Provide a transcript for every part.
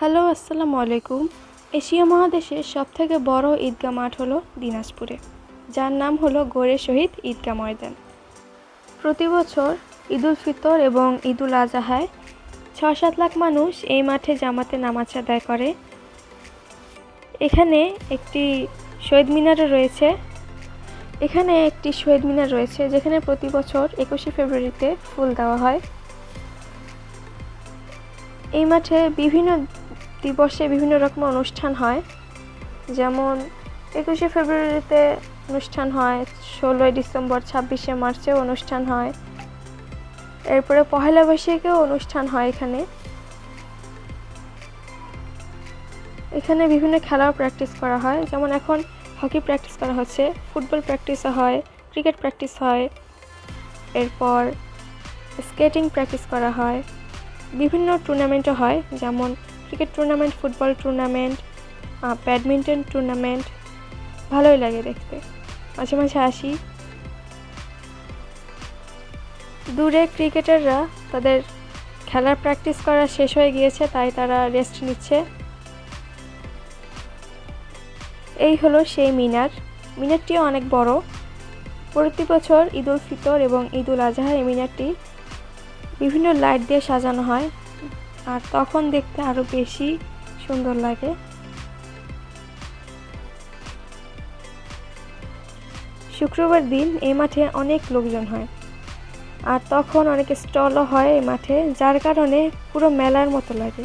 Hello, আসসালামু আলাইকুম। Asia মহাদেশের সবথেকে বড় ঈদগাহ মাঠ হলো দিনাজপুরে, যার নাম হলো গোরে শহীদ ঈদগাহ ময়দান। প্রতি বছর ঈদুল ফিতর এবং ঈদুল আজহায় ছ সাত লাখ মানুষ এই মাঠে জামাতে নামাজ আদায় করে। এখানে একটি শহীদ মিনারও রয়েছে। এখানে একটি শহীদ মিনার রয়েছে, যেখানে প্রতি বছর একুশে ফেব্রুয়ারিতে ফুল দেওয়া হয়। এই মাঠে বিভিন্ন দিবসে বিভিন্ন রকম অনুষ্ঠান হয়। যেমন একুশে ফেব্রুয়ারিতে অনুষ্ঠান হয়, ষোলোই ডিসেম্বর, ছাব্বিশে মার্চেও অনুষ্ঠান হয়। এরপরে পহেলা বৈশাখেও অনুষ্ঠান হয় এখানে। এখানে বিভিন্ন খেলাও প্র্যাকটিস করা হয়। যেমন এখন হকি প্র্যাকটিস করা হচ্ছে ফুটবল প্র্যাকটিসও হয় ক্রিকেট প্র্যাকটিস হয়। এরপর স্কেটিং প্র্যাকটিস করা হয়। বিভিন্ন টুর্নামেন্টও হয়, যেমন cricket tournament, football tournament badminton tournament, ভালোই লাগে দেখতে। মাঝে মাঝে আসি। দূরে ক্রিকেটাররা তাদের খেলার প্র্যাকটিস করা শেষ হয়ে গিয়েছে, তাই তারা রেস্ট নিচ্ছে। এই হলো সেই মিনার। মিনারটিও অনেক বড়। প্রতি বছর ঈদুল ফিতর এবং ঈদুল আজহা এই মিনারটি বিভিন্ন লাইট দিয়ে সাজানো হয়। আর তখন দেখতে আরও বেশি সুন্দর লাগে। শুক্রবার দিন এই মাঠে অনেক লোকজন হয়। আর তখন অনেক স্টলও হয় এই মাঠে, যার কারণে পুরো মেলার মতো লাগে।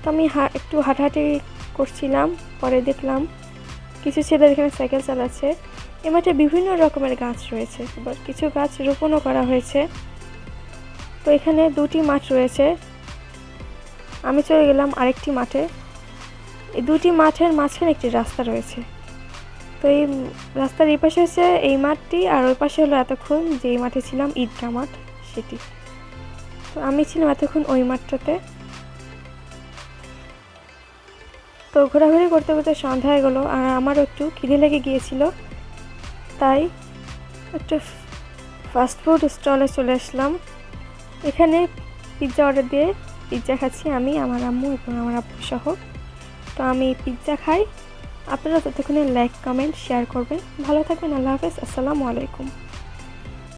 তো আমি একটু হাঁটাহাঁটি করছিলাম, পরে দেখলাম কিছু ছেলে এখানে সাইকেল চালাচ্ছে। এ মাঠে বিভিন্ন রকমের গাছ রয়েছে এবার কিছু গাছ রোপণও করা হয়েছে। তো এখানে দুটি মাঠ রয়েছে আমি চলে গেলাম আরেকটি মাঠে। এই দুটি মাঠের মাঝখানে একটি রাস্তা রয়েছে। তো এই রাস্তার এই পাশে হচ্ছে এই মাঠটি, আর ওই পাশে হলো এতক্ষণ যেই মাঠে ছিলাম ঈদগাহ মাঠ, সেটি। তো আমি ছিলাম এতক্ষণ ওই মাঠটাতে। তো ঘোরাঘুরি করতে করতে সন্ধ্যা হয়ে গেলো, আর আমারও একটু খিদে লেগে গিয়েছিল। তাই একটু ফাস্টফুড স্টলে চলে আসলাম। এখানে পিৎজা অর্ডার দিয়ে পিৎজা খাচ্ছি আমি, আমার আম্মু এবং আমার আপু সহ। তো আমি পিৎজা খাই। আপনারা ততক্ষণে লাইক কমেন্ট শেয়ার করবেন। ভালো থাকবেন, আল্লাহ হাফেজ। আসসালামু আলাইকুম।